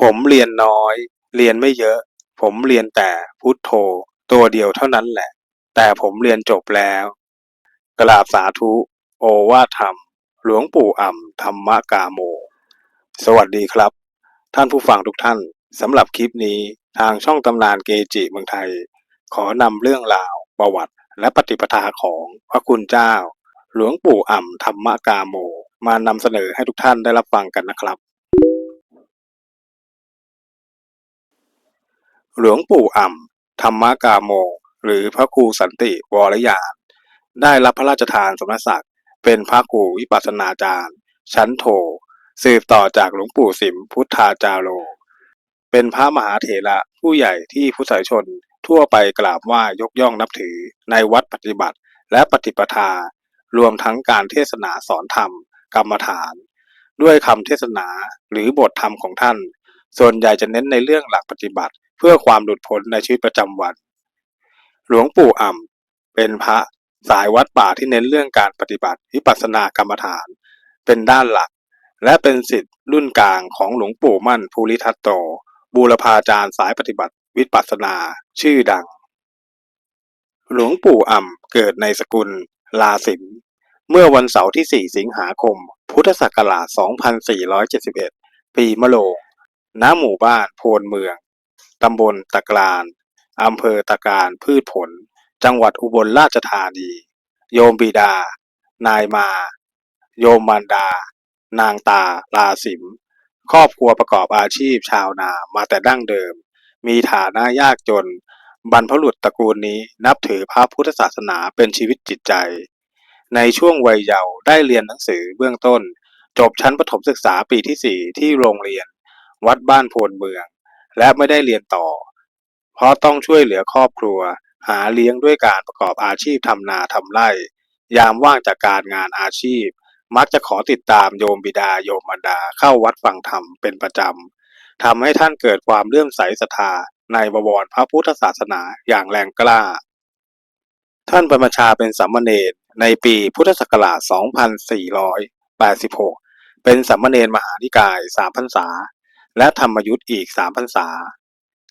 ผมเรียนน้อย เรียนไม่เยอะ ผมเรียนแต่พุทโธ ตัวเดียวเท่านั้นแหละ แต่ผมเรียนจบแล้ว กราบสาธุ โอวาทธรรม หลวงปู่อ่ำธรรมกาโม สวัสดีครับ ท่านผู้ฟังทุกท่านสำหรับคลิปนี้ทางช่องตำนานเกจิเมืองไทย ขอนำเรื่องราวประวัติและปฏิปทาของพระคุณเจ้า หลวงปู่อ่ำธรรมกาโม มานำเสนอให้ทุกท่านได้รับฟังกันนะครับ หลวงปู่อ่ำธรรมกาโม หรือพระครูสันติวรยาน ได้รับพระราชทานสมณศักดิ์ เป็นพระครูวิปัสสนาจารย์ ชั้นโท สืบต่อจากหลวงปู่สิมพุทธาจาโร เป็นพระมหาเถระผู้ใหญ่ที่พุทธศาสนิกชนทั่วไปกราบไหว้ยกย่องนับถือในวัดปฏิบัติและปฏิปทา รวมทั้งการเทศนาสอนธรรม กรรมฐาน ด้วยคำเทศนาหรือบทธรรมของท่าน ส่วนใหญ่จะเน้นในเรื่องหลักปฏิบัติ เพื่อความหลุดพ้นในชีวิตประจำวัน หลวงปู่อ่ำเป็นพระสายวัดป่าที่เน้นเรื่องการปฏิบัติวิปัสสนากรรมฐาน เป็นด้านหลัก และเป็นสิทธิ์รุ่นกลางของหลวงปู่มั่นภูริทัตโต บูรพาจารย์สายปฏิบัติวิปัสสนาชื่อดัง หลวงปู่อ่ำเกิดในสกุลลาสินเมื่อวันเสาร์ที่ 4 สิงหาคม พุทธศักราช 2471 ปีมะโรงณหมู่บ้านโพนเมือง ตำบลตะกราน อำเภอตะการพืชผล จังหวัดอุบลราชธานี โยมบิดา นายมา โยมมารดา นางตา ลาสิม ครอบครัวประกอบอาชีพชาวนามาแต่ดั้งเดิม มีฐานะยากจน บรรพบุรุษตระกูลนี้นับถือพระพุทธศาสนาเป็นชีวิตจิตใจ ในช่วงวัยเยาว์ได้เรียนหนังสือเบื้องต้น จบชั้นประถมศึกษาปีที่ 4 ที่โรงเรียน วัดบ้านโพนเมือง และไม่ได้เรียนต่อ เพราะต้องช่วยเหลือครอบครัว หาเลี้ยงด้วยการประกอบอาชีพทำนาทำไร่ ยามว่างจากการงานอาชีพ มักจะขอติดตามโยมบิดาโยมมารดาเข้าวัดฟังธรรมเป็นประจำทำให้ท่านเกิดความเลื่อมใสศรัทธาในบวรพระพุทธศาสนาอย่างแรงกล้า ท่านบรรพชาเป็นสามเณรในปีพุทธศักราช 2486 เป็นสามเณรมหานิกายสามพรรษา และธรรมยุทธ์อีกสามพรรษา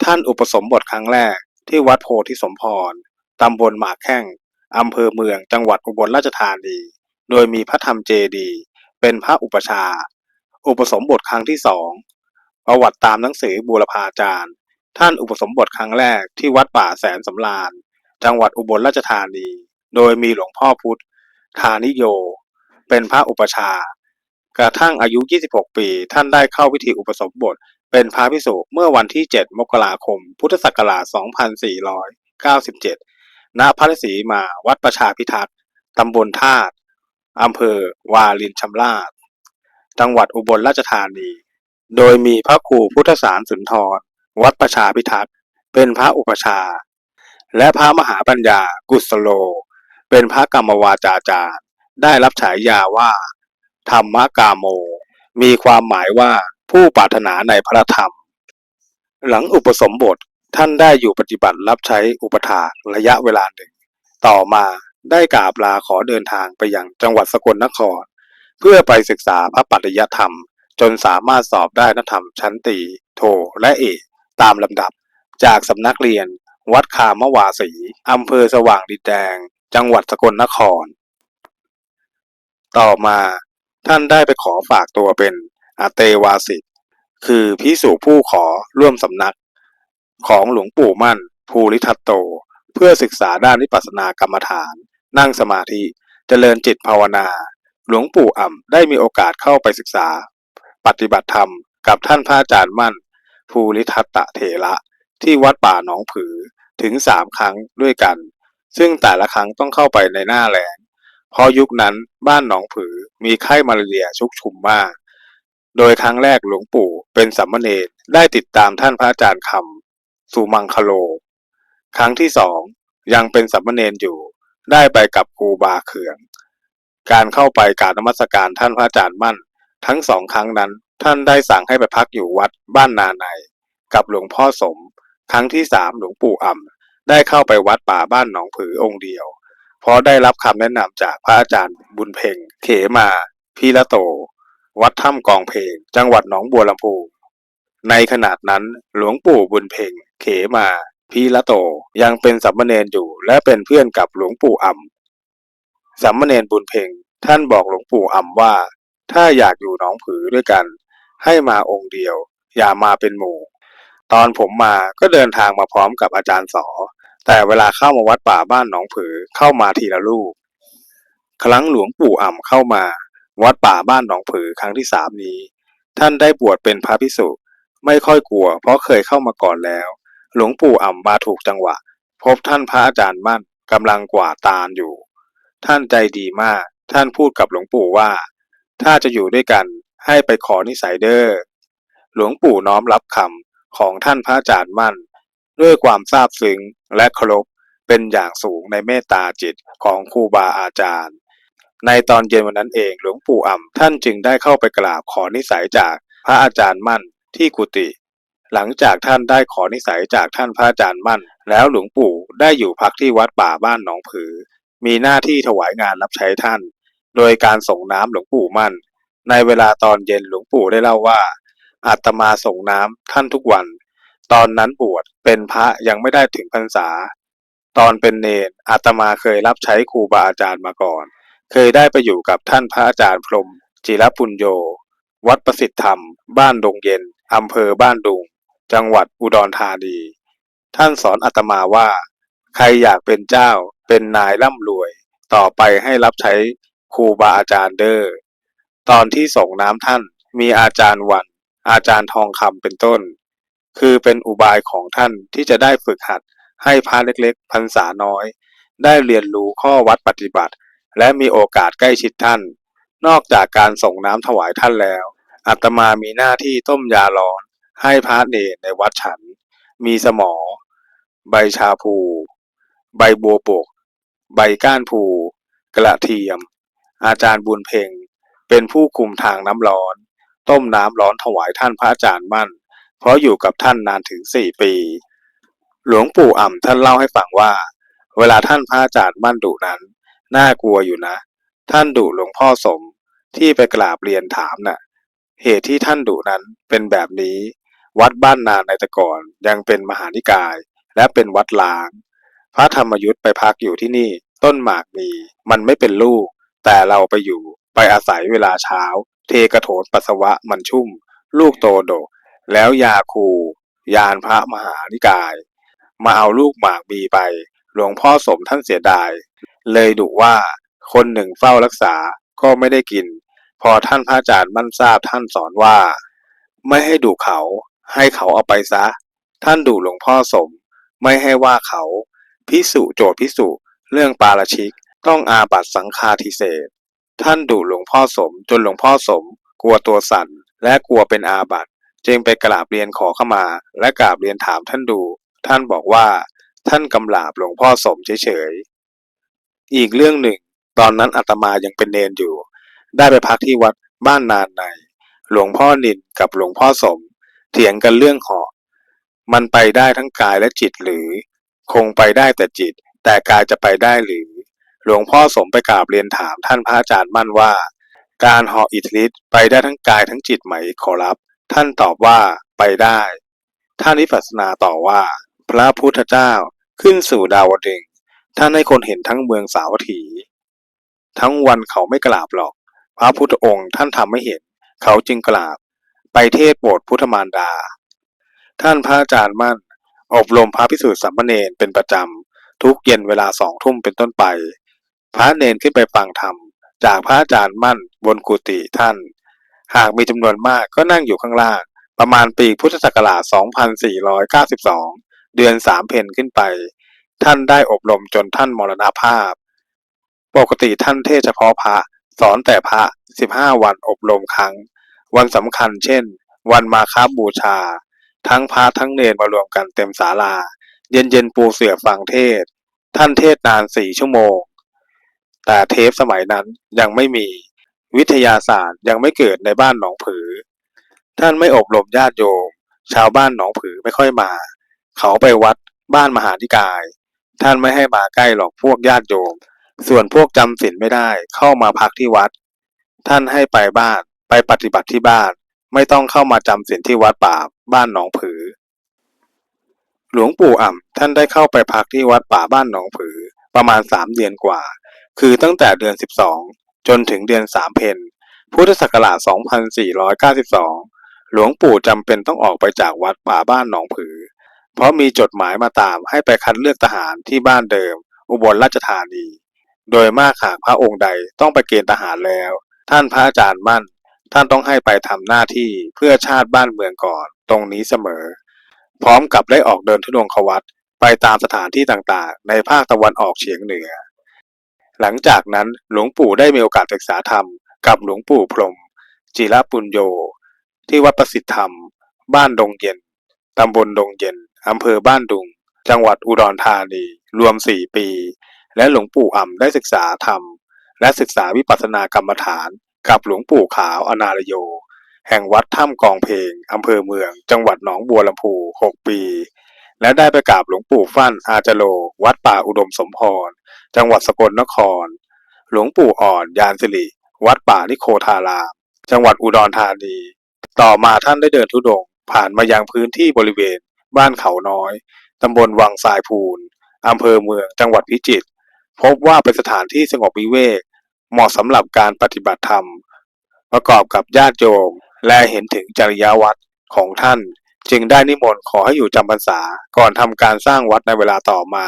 ท่านอุปสมบทครั้งแรกที่วัดโพธิสมพร ตำบลหมากแข้ง อำเภอเมืองจังหวัดอุบลราชธานี โดยมีพระธรรมเจดี เป็นพระอุปชา อุปสมบทครั้งที่สอง ประวัติตามหนังสือบูรพาจารย์ ท่านอุปสมบทครั้งแรกที่วัดป่าแสนสำราญ จังหวัดอุบลราชธานี โดยมีหลวงพ่อพุทธ ทานิโย เป็นพระอุปชา กระทั่งอายุ 26 ปี ท่านได้เข้าพิธีอุปสมบท เป็นพระภิกษุเมื่อวันที่ 7 มกราคม พุทธศักราช 2497 ณ พระศรีมาวัดประชาพิทักษ์ ตำบลธาตุอำเภอ วารินชำราบจังหวัดอุบลราชธานี โดยมีพระครูพุทธสารสุนทร วัดประชาพิทักษ์ เป็นพระอุปชา และพระมหาปัญญา กุสโล เป็นพระกรรมวาจาจารย์ ได้รับฉายาว่า ธรรมกาโม มีความหมายว่าผู้ปรารถนาในพระธรรม หลังอุปสมบทท่านได้อยู่ปฏิบัติรับใช้อุปถากระยะเวลาหนึ่ง ต่อมาได้กราบลาขอเดินทางไปยังจังหวัดสกลนคร เพื่อไปศึกษาพระปัจจยธรรม จนสามารถสอบได้นักธรรมชั้นตีโทและเอกตามลำดับ จากสำนักเรียน วัดคามวาสีอำเภอสว่างดินแดง จังหวัดสกลนคร ต่อมา ท่านได้ไปขอฝากตัวเป็นอาเตวาสิกคือพิสูจผู้ขอร่วมสำนัก ของหลวงปู่มั่น ภูริทัตโต เพื่อศึกษาด้านวิปัสสนากรรมฐาน นั่งสมาธิเจริญจิตภาวนา หลวงปู่อ่ำได้มีโอกาสเข้าไปศึกษา ปฏิบัติธรรมกับท่านพระอาจารย์มั่น ภูริทัตตะเถระที่วัดป่าหนองผือถึงสามครั้งด้วยกัน ซึ่งแต่ละครั้งต้องเข้าไปในหน้าแล้ง เพราะยุคนั้นบ้านหนองผือมีไข้มาลาเรียชุกชุมมาก โดยครั้งแรกหลวงปู่เป็นสัมมเนรได้ติดตามท่านพระอาจารย์คำสุมังคโล ครั้งที่สองยังเป็นสัมมเนรอยู่ได้ไปกับครูบาเขือง การเข้าไปกราบนมัสการท่านพระอาจารย์มั่น ทั้งสองครั้งนั้นท่านได้สั่งให้ไปพักอยู่วัดบ้านนาใน กับหลวงพ่อสม ครั้งที่สามหลวงปู่อ่ำได้เข้าไปวัดป่าบ้านหนองผือองค์เดียว เพราะได้รับคำแนะนำจากพระอาจารย์บุญเพ็งเขมาพีละโต วัดถ้ำกองเพลง จังหวัดหนองบัวลำพูในขนาดนั้นหลวงปู่บุญเพ่งเขมาพีละโตยังเป็นสัมมเนนอยู่และเป็นเพื่อนกับหลวงปู่อ่ำสัมมเนนบุญเพ่งท่านบอกหลวงปู่อ่ำว่า ถ้าอยากอยู่หนองผือด้วยกัน ให้มาองค์เดียว อย่ามาเป็นหมู่ ตอนผมมาก็เดินทางมาพร้อมกับอาจารย์สอ แต่เวลาเข้ามาวัดป่าบ้านหนองผือเข้ามาทีละลูก ครั้งหลวงปู่อ่ำเข้ามา วัดป่าบ้านหนองผือครั้งที่สามนี้ ท่านได้บวชเป็นพระภิกษุไม่ค่อยกลัว เพราะเคยเข้ามาก่อนแล้ว หลวงปู่อ่ำมาถูกจังหวะ พบท่านพระอาจารย์มั่นกำลังกวาดตาลอยู่ ท่านใจดีมาก ท่านพูดกับหลวงปู่ว่า ถ้าจะอยู่ด้วยกันให้ไปขอนิสัยเดอ้อหลวงปู่น้อมรับคำของท่านพระอาจารย์มั่น ด้วยความซาบซึ้งและเคารพเป็นอย่างสูงในเมตตาจิตของครูบาอาจารย์ ในตอนเย็นวันนั้นเองหลวงปู่อ่ำท่านจึงได้เข้าไปกราบขอนิสัยจากพระอาจารย์มั่นที่กุฏิหลังจากท่านได้ขอนิสัยจากท่านพระอาจารย์มั่น แล้วหลวงปู่ได้อยู่พักที่วัดป่าบ้านหนองผือ มีหน้าที่ถวายงานรับใช้ท่าน โดยการส่งน้ำหลวงปู่มั่น ในเวลาตอนเย็นหลวงปู่ได้เล่าว่าอาตมาส่งน้ำท่านทุกวัน ตอนนั้นบวชเป็นพระยังไม่ได้ถึงพรรษา ตอนเป็นเนนอาตมาเคยรับใช้ครูบาอาจารย์มาก่อน เคยได้ไปอยู่กับท่านพระอาจารย์พรม จิรปุญโย วัดประสิทธิธรรม บ้านดงเย็นอำเภอบ้านดุง จังหวัดอุดรธานี ท่านสอนอาตมาว่า ใครอยากเป็นเจ้า เป็นนายร่ำรวย ต่อไปให้รับใช้ครูบาอาจารย์เด้อตอนที่ส่งน้ำท่านมีอาจารย์วัน อาจารย์ทองคำเป็นต้น คือเป็นอุบายของท่านที่จะได้ฝึกหัดให้พระเล็กๆพรรษาน้อย ได้เรียนรู้ข้อวัดปฏิบัติ และมีโอกาสใกล้ชิดท่าน นอกจากการส่งน้ำถวายท่านแล้ว อาตมามีหน้าที่ต้มยาร้อน ให้พระเนรในวัดฉัน มีสมอ ใบชาพูใบบัวบก ใบก้านพูกระเทียม อาจารย์บุญเพ็งเป็นผู้คุมทางน้ำร้อน ต้มน้ำร้อนถวายท่านพระอาจารย์มั่น เพราะอยู่กับท่านนานถึงสี่ปี หลวงปู่อ่ำท่านเล่าให้ฟังว่า เวลาท่านพระอาจารย์มั่นดุนั้น น่ากลัวอยู่นะ ท่านดุหลวงพ่อสมที่ไปกราบเรียนถามน่ะ เหตุที่ท่านดุนั้นเป็นแบบนี้ วัดบ้านนาในต่ก่อนยังเป็นมหานิกาย และเป็นวัดล้าง พระธรรมยุทธ์ไปพักอยู่ที่นี่ ต้นหมากมี มันไม่เป็นลูก แต่เราไปอยู่ไปอาศัยเวลาเช้า เทกระโถนปัสสาวะมันชุ่ม ลูกโตโดก แล้วยาคู ยานพระมหานิกาย มาเอาลูกหมากบีไป หลวงพ่อสมท่านเสียดาย เลยดุว่าคนหนึ่งเฝ้ารักษาก็ไม่ได้กิน พอท่านพระอาจารย์มั่นทราบท่านสอนว่า ไม่ให้ดุเขาให้เขาเอาไปซะ ท่านดุหลวงพ่อสม ไม่ให้ว่าเขาพิสุโจทย์พิสุเรื่องปาราชิกต้องอาบัตสังฆาทิเศษท่านดุหลวงพ่อสมจนหลวงพ่อสม กลัวตัวสั่นและกลัวเป็นอาบัต จึงไปกราบเรียนขอเข้ามา และกราบเรียนถามท่านดู ท่านบอกว่า ท่านกำลาบหลวงพ่อสมเฉยๆอีกเรื่องหนึ่ง ตอนนั้นอาตมายังเป็นเนนอยู่ ได้ไปพักที่วัดบ้านนานใน หลวงพ่อนินกับหลวงพ่อสม เถียงกันเรื่องหาะมันไปได้ทั้งกายและจิตหรือ คงไปได้แต่จิต แต่กายจะไปได้หรือ หลวงพ่อสมไปกราบเรียนถามท่านพระอาจารย์มั่นว่า การหาะอิทธิฤทธิ์ไปได้ทั้งกายทั้งจิตไหมขอรับ ท่านตอบว่าไปได้ ท่านวิปัสสนาต่อว่า พระพุทธเจ้าขึ้นสู่ดาวดึงท่านให้คนเห็นทั้งเมืองสาวัตถี ทั้งวันเขาไม่กราบหรอก พระพุทธองค์ท่านทำไม่เห็น เขาจึงกราบ ไปเทศโปรดพุทธมารดา ท่านพระอาจารย์มั่น อบรมพระพิสุทธิสัมมเนนเป็นประจำ ทุกเย็นเวลาสองทุ่มเป็นต้นไป พระเนนขึ้นไปฟังธรรม จากพระอาจารย์มั่นบนกุฏิท่าน หากมีจำนวนมากก็นั่งอยู่ข้างล่าง ประมาณปีพุทธศักราช 2492 เดือนสามเพนขึ้นไป ท่านได้อบรมจนท่านมรณภาพ ปกติท่านเทศเฉพาะพระ สอนแต่พระ 15 วันอบรมครั้ง วันสำคัญเช่น วันมาคาบูชา ทั้งพระทั้งเนรมารวมกันเต็มศาลา เย็นเย็นๆปูเสื่อฟังเทศ ท่านเทศนานสี่ชั่วโมง แต่เทปสมัยนั้นยังไม่มี วิทยาศาสตร์ยังไม่เกิดในบ้านหนองผือ ท่านไม่อบรมญาติโยม ชาวบ้านหนองผือไม่ค่อยมา เขาไปวัดบ้านมหานิกาย ท่านไม่ให้มาใกล้หรอกพวกญาติโยม ส่วนพวกจำศีลไม่ได้เข้ามาพักที่วัด ท่านให้ไปบ้านไปปฏิบัติที่บ้าน ไม่ต้องเข้ามาจำศีลที่วัดป่าบ้านหนองผือ หลวงปู่อ่ำท่านได้เข้าไปพักที่วัดป่าบ้านหนองผือประมาณสามเดือนกว่า คือตั้งแต่เดือนสิบสอง จนถึงเดือนสามเพนพุทธศักราช 2492 หลวงปู่จำเป็นต้องออกไปจากวัดป่าบ้านหนองผือ เพราะมีจดหมายมาตามให้ไปคัดเลือกทหารที่บ้านเดิม อุบลราชธานี โดยมากหากพระองค์ใดต้องไปเกณฑ์ทหารแล้ว ท่านพระอาจารย์มั่น ท่านต้องให้ไปทำหน้าที่เพื่อชาติบ้านเมืองก่อน ตรงนี้เสมอ พร้อมกับได้ออกเดินทุดงควัตไปตามสถานที่ต่างๆ ในภาคตะวันออกเฉียงเหนือ หลังจากนั้นหลวงปู่ได้มีโอกาสศึกษาธรรมกับหลวงปู่พรม จิรปุญโย ที่วัดประสิทธิธรรม บ้านดงเย็น ตำบลดงเย็น อำเภอบ้านดุง จังหวัดอุดรธานี รวม 4 ปี และหลวงปู่อ่ำได้ศึกษาธรรม และศึกษาวิปัสสนากรรมฐาน กับหลวงปู่ขาวอนารโย แห่งวัดถ้ำกองเพลง อำเภอเมือง จังหวัดหนองบัวลำพู 6 ปี และได้ไปกราบหลวงปู่ฟั่นอาจโล วัดป่าอุดมสมพร จังหวัดสกลนคร หลวงปู่อ่อนยานสิริ วัดป่านิโคทาราม จังหวัดอุดรธานี ต่อมาท่านได้เดินทุดง ผ่านมายังพื้นที่บริเวณ บ้านเขาน้อย ตำบลวังทรายพูนอำเภอเมือง จังหวัดพิจิตร พบว่าเป็นสถานที่สงบวิเวก เหมาะสำหรับการปฏิบัติธรรม ประกอบกับญาติโยม และเห็นถึงจริยวัตรของท่าน จึงได้นิมนต์ขอให้อยู่จำพรรษาก่อนทำการสร้างวัดในเวลาต่อมา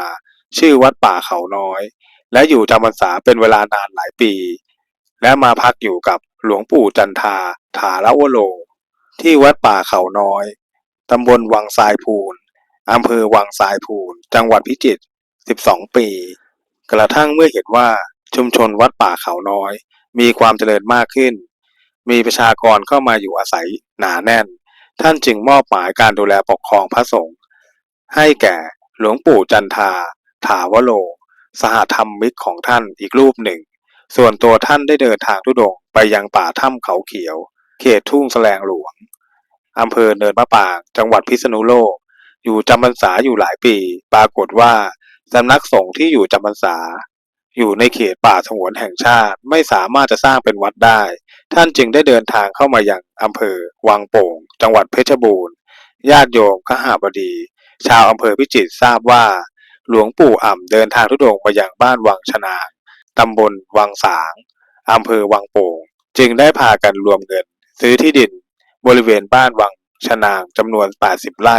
ชื่อวัดป่าเขาน้อย และอยู่จำพรรษาเป็นเวลานานหลายปี และมาพักอยู่กับหลวงปู่จันทาถาละวโล ที่วัดป่าเขาน้อยตำบลวังทรายพูนอำเภอวังทรายพูน จังหวัดพิจิตร 12 ปี กระทั่งเมื่อเห็นว่าชุมชนวัดป่าเขาน้อย มีความเจริญมากขึ้น มีประชากรเข้ามาอยู่อาศัยหนาแน่น ท่านจึงมอบหมายการดูแลปกครองพระสงฆ์ให้แก่หลวงปู่จันทา ถาวโล สหธรรมมิกของท่านอีกรูปหนึ่ง ส่วนตัวท่านได้เดินทางทุดงไปยังป่าถ้ำเขาเขียว เขตทุ่งแสลงหลวงอำเภอเนินมะปราง จังหวัดพิษณุโลก อยู่จำพรรษาอยู่หลายปี ปรากฏว่าสำนักสงฆ์ที่อยู่จำพรรษา อยู่ในเขตป่าสงวนแห่งชาติไม่สามารถจะสร้างเป็นวัดได้ ท่านจึงได้เดินทางเข้ามายังอำเภอ วังโป่ง จังหวัดเพชรบูรณ์ ญาติโยมขหาบดี ชาวอำเภอพิจิตรทราบว่า หลวงปู่อ่ำเดินทางทุดงค์ไปยังบ้านวังชนางตำบลวังสางอำเภอวังโป่ง จึงได้พากันรวมเงิน ซื้อที่ดินบริเวณบ้านวังชนางจำนวน 80 ไร่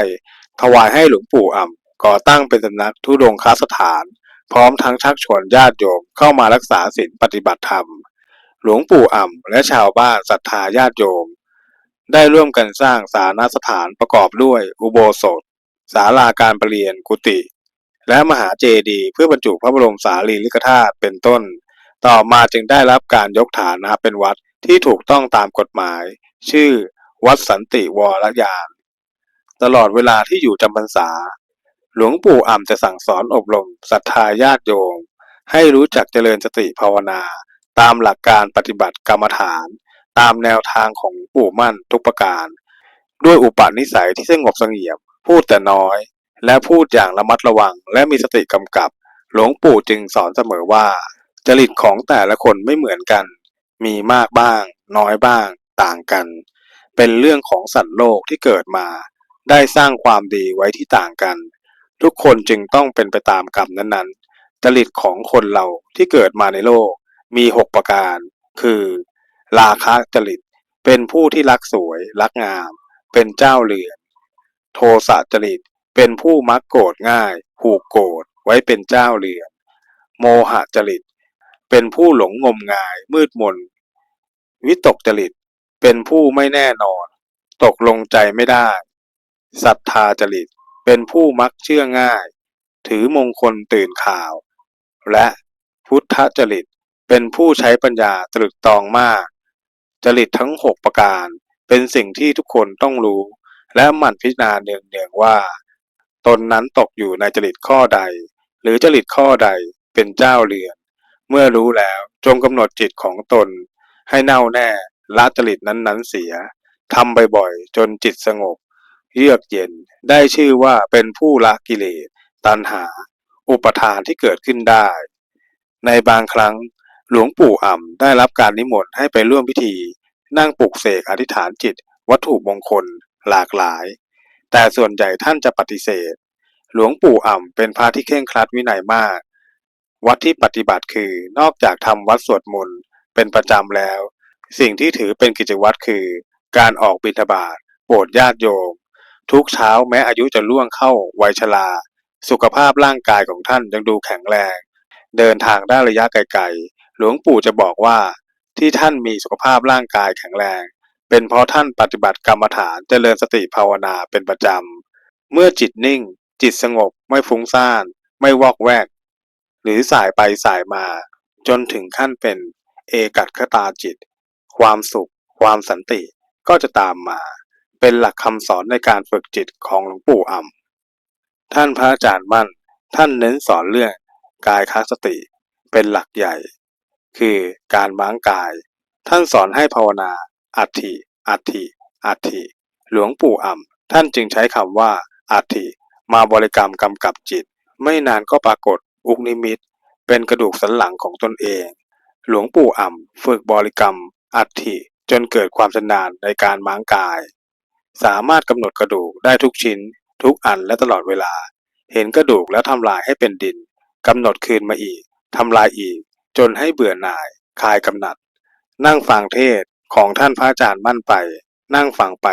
ถวายให้หลวงปู่อ่ำก่อตั้งเป็นสำนักทุดงคาสถาน พร้อมทั้งชักชวนญาติโยมเข้ามารักษาศีลปฏิบัติธรรม หลวงปู่อ่ำและชาวบ้านศรัทธาญาติโยม ได้ร่วมกันสร้างสานาสถานประกอบด้วยอุโบสถศาลาการประเรียนกุฏิและมหาเจดีย์เพื่อบรรจุพระบรมสารีริกธาตุเป็นต้น ต่อมาจึงได้รับการยกฐานะเป็นวัดที่ถูกต้องตามกฎหมาย ชื่อ วัดสันติวรยาน ตลอดเวลาที่อยู่จำพรรษา หลวงปู่อ่ำจะสั่งสอนอบรมศรัทธาญาติโยมให้รู้จักเจริญสติภาวนา ตามหลักการปฏิบัติกรรมฐาน ตามแนวทางของปู่มั่นทุกประการ ด้วยอุปนิสัยที่สงบเสงี่ยม พูดแต่น้อย และพูดอย่างระมัดระวัง และมีสติกำกับ หลวงปู่จึงสอนเสมอว่า จริตของแต่ละคนไม่เหมือนกัน มีมากบ้าง น้อยบ้าง ต่างกัน เป็นเรื่องของสัตว์โลกที่เกิดมา ได้สร้างความดีไว้ที่ต่างกัน ทุกคนจึงต้องเป็นไปตามกรรมนั้นๆ จริตของคนเราที่เกิดมาในโลก มีหกประการ คือ ราคะจริต เป็นผู้ที่รักสวย รักงาม เป็นเจ้าเรือน โทสะจริต เป็นผู้มักโกรธง่าย ผูกโกรธไว้เป็นเจ้าเรือน โมหะจริต เป็นผู้หลงงมงาย มืดมน วิตกจริต เป็นผู้ไม่แน่นอน ตกลงใจไม่ได้ ศรัทธาจริต เป็นผู้มักเชื่อง่าย ถือมงคลตื่นข่าว และพุทธจริต เป็นผู้ใช้ปัญญาตรึกตองมาก จริตทั้งหกประการ เป็นสิ่งที่ทุกคนต้องรู้ และหมั่นพิจารณาเนืองๆว่า ตนนั้นตกอยู่ในจริตข้อใด หรือจริตข้อใดเป็นเจ้าเรือน เมื่อรู้แล้วจงกำหนดจิตของตน ให้แน่วแน่ละจริตนั้นๆเสียทำบ่อยๆจนจิตสงบ เยือกเย็นได้ชื่อว่าเป็นผู้ละกิเลสตัณหา อุปทานที่เกิดขึ้นได้ ในบางครั้ง หลวงปู่อ่ำได้รับการนิมนต์ให้ไปร่วมพิธี นั่งปลุกเสกอธิษฐานจิต วัตถุมงคล หลากหลาย แต่ส่วนใหญ่ท่านจะปฏิเสธ หลวงปู่อ่ำเป็นพระที่เคร่งครัดวินัยมาก วัดที่ปฏิบัติคือนอกจากทำวัดสวดมนต์เป็นประจำแล้ว สิ่งที่ถือเป็นกิจวัตรคือ การออกบิณฑบาตโปรดญาติโยม ทุกเช้าแม้อายุจะล่วงเข้าวัยชราสุขภาพร่างกายของท่านยังดูแข็งแรง เดินทางได้ระยะไกลๆ หลวงปู่จะบอกว่าที่ท่านมีสุขภาพร่างกายแข็งแรง เป็นเพราะท่านปฏิบัติกรรมฐานเจริญสติภาวนาเป็นประจำ เมื่อจิตนิ่ง จิตสงบไม่ฟุ้งซ่าน ไม่วอกแวก หรือสายไปสายมา จนถึงขั้นเป็นเอกัตคตาจิต ความสุข ความสันติก็จะตามมา เป็นหลักคำสอนในการฝึกจิตของหลวงปู่อ่ำท่านพระอาจารย์มั่น ท่านเน้นสอนเรื่องกายคสติ เป็นหลักใหญ่ คือการม้างกาย ท่านสอนให้ภาวนา อัฐิอัฐิอัฐิหลวงปู่อ่ำท่านจึงใช้คำว่าอัฐิมาบริกรรมกำกับจิต ไม่นานก็ปรากฏอุกนิมิต เป็นกระดูกสันหลังของตนเอง หลวงปู่อ่ำฝึกบริกรรม อัฐิจนเกิดความชำนาญในการม้างกาย สามารถกำหนดกระดูกได้ทุกชิ้น ทุกอันและตลอดเวลา เห็นกระดูกแล้วทำลายให้เป็นดินกำหนดคืนมาอีกทำลายอีก จนให้เบื่อหน่ายคลายกำหนัด นั่งฟังเทศของท่านพระอาจารย์มั่นไป นั่งฟังไป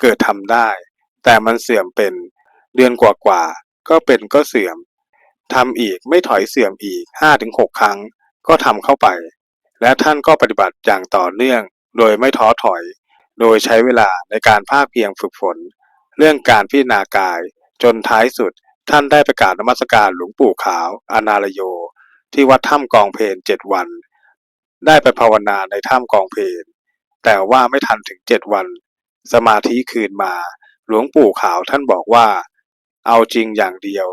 เกิดทำได้ แต่มันเสื่อมเป็น เดือนกว่าๆก็เป็นก็เสื่อมทำอีกไม่ถอยเสื่อมอีกห้าถึงหกครั้ง ก็ทำเข้าไป และท่านก็ปฏิบัติอย่างต่อเนื่อง โดยไม่ท้อถอย โดยใช้เวลาในการภาคเพียรฝึกฝน เรื่องการพิจารณากาย จนท้ายสุดท่านได้ประกาศนมัสการหลวงปู่ขาว อนาลโย ที่วัดถ้ำกองเพนเจ็ดวัน ได้ไปภาวนาในถ้ำกองเพนแต่ว่าไม่ทันถึงเจ็ดวัน สมาธิคืนมา หลวงปู่ขาวท่านบอกว่า เอาจริงอย่างเดียว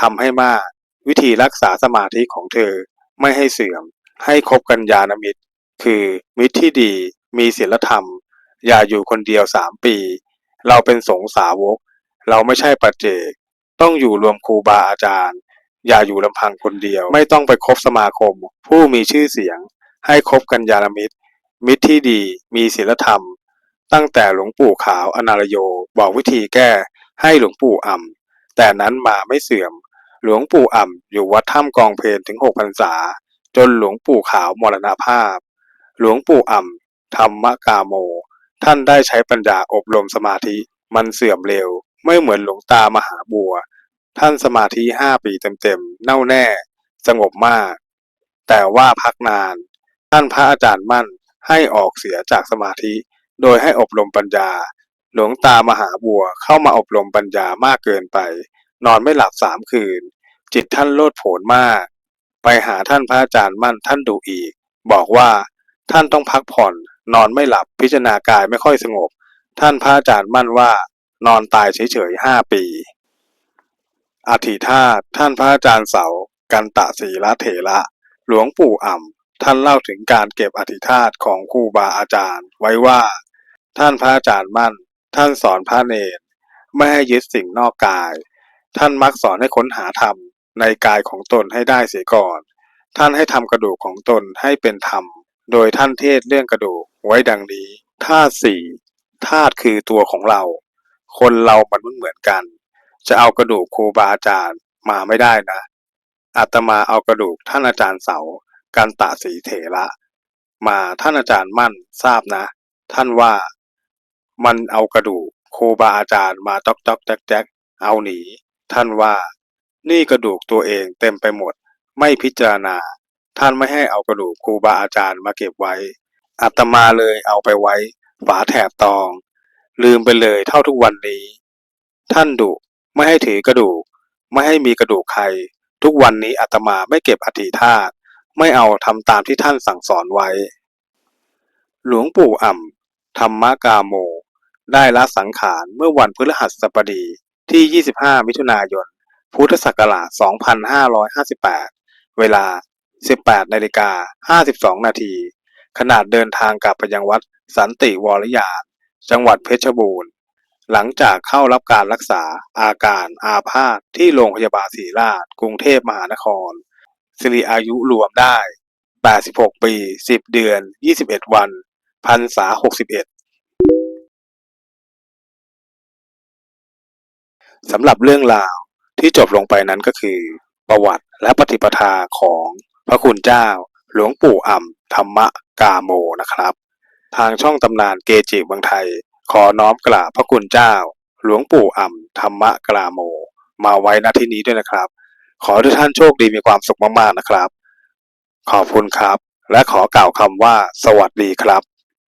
ทำให้มาก วิธีรักษาสมาธิของเธอไม่ให้เสื่อม ให้คบกัญญาณมิตร คือมิตรที่ดีมีศีลธรรม อย่าอยู่คนเดียวสามปี เราเป็นสงสาวก เราไม่ใช่ปัจเจก ต้องอยู่รวมครูบาอาจารย์ อย่าอยู่ลำพังคนเดียว ไม่ต้องไปคบสมาคม ผู้มีชื่อเสียง ให้คบกัญญาณมิตร มิตรที่ดีมีศีลธรรม ตั้งแต่หลวงปู่ขาวอนารโย บอกวิธีแก้ให้หลวงปู่อ่ำแต่นั้นมาไม่เสื่อม หลวงปู่อ่ำอยู่วัดถ้ำกองเพนถึงหกพรรษา จนหลวงปู่ขาวมรณภาพ หลวงปู่อ่ำธรรมกาโม ท่านได้ใช้ปัญญาอบรมสมาธิ มันเสื่อมเร็ว ไม่เหมือนหลวงตามหาบัว ท่านสมาธิห้าปีเต็มๆแน่วแน่ สงบมาก แต่ว่าพักนาน ท่านพระอาจารย์มั่นให้ออกเสียจากสมาธิ โดยให้อบรมปัญญา หลวงตามหาบัวเข้ามาอบรมปัญญามากเกินไป นอนไม่หลับสามคืน จิตท่านโลดโผนมาก ไปหาท่านพระอาจารย์มั่นท่านดูอีก บอกว่าท่านต้องพักผ่อน นอนไม่หลับพิจารณากายไม่ค่อยสงบ ท่านพระอาจารย์มั่นว่า นอนตายเฉยๆห้าปี อธิธาตท่านพระอาจารย์เสา กันตะศีละเถระ หลวงปู่อ่ำท่านเล่าถึงการเก็บอธิธาตของครูบาอาจารย์ไว้ว่า ท่านพระอาจารย์มั่น ท่านสอนพระเนรไม่ให้ยึดสิ่งนอกกาย ท่านมักสอนให้ค้นหาธรรมในกายของตนให้ได้เสียก่อน ท่านให้ทำกระดูกของตนให้เป็นธรรม โดยท่านเทศเรื่องกระดูกไว้ดังนี้ธาตุสี่ธาตุคือตัวของเรา คนเรามันไม่เหมือนกัน จะเอากระดูกครูบาอาจารย์มาไม่ได้นะอาตมาเอากระดูกท่านอาจารย์เสากันตะสีเถระมาท่านอาจารย์มั่นทราบนะ ท่านว่ามันเอากระดูกครูบาอาจารย์มาจอกจอกแจ๊กแจ๊กเอาหนี ท่านว่า นี่กระดูกตัวเองเต็มไปหมด ไม่พิจารณา ท่านไม่ให้เอากระดูกครูบาอาจารย์มาเก็บไว้อาตมาเลยเอาไปไว้ฝาแถบตอง ลืมไปเลยเท่าทุกวันนี้ ท่านดุ ไม่ให้ถือกระดูก ไม่ให้มีกระดูกใคร ทุกวันนี้อาตมาไม่เก็บอธิธาตไม่เอาทำตามที่ท่านสั่งสอนไว้ หลวงปู่อ่ำธรรมกาโม ได้ละสังขารเมื่อวันพฤหัสบดีที่ 25 มิถุนายน พุทธศักราช 2558 เวลา 18นาฬิกา52 นาทีขนาดเดินทางกลับไปยังวัดสันติวรยานจังหวัดเพชรบูรณ์ หลังจากเข้ารับการรักษาอาการอาพาธที่โรงพยาบาลศรีราชกรุงเทพมหานครสิริอายุรวมได้ 86 ปี 10 เดือน 21 วันพันษา61สำหรับเรื่องราวที่จบลงไปนั้นก็คือ ประวัติและปฏิปทาของพระคุณเจ้า หลวงปู่อ่ำธรรมกาโมนะครับ ทางช่องตำนานเกจิบางไทย ขอน้อมกราบพระคุณเจ้า หลวงปู่อ่ำธรรมกราโม มาไว้ณที่นี้ด้วยนะครับ ขอทุกท่านโชคดีมีความสุขมากๆนะครับ ขอบคุณครับ และขอกล่าวคำว่า สวัสดีครับ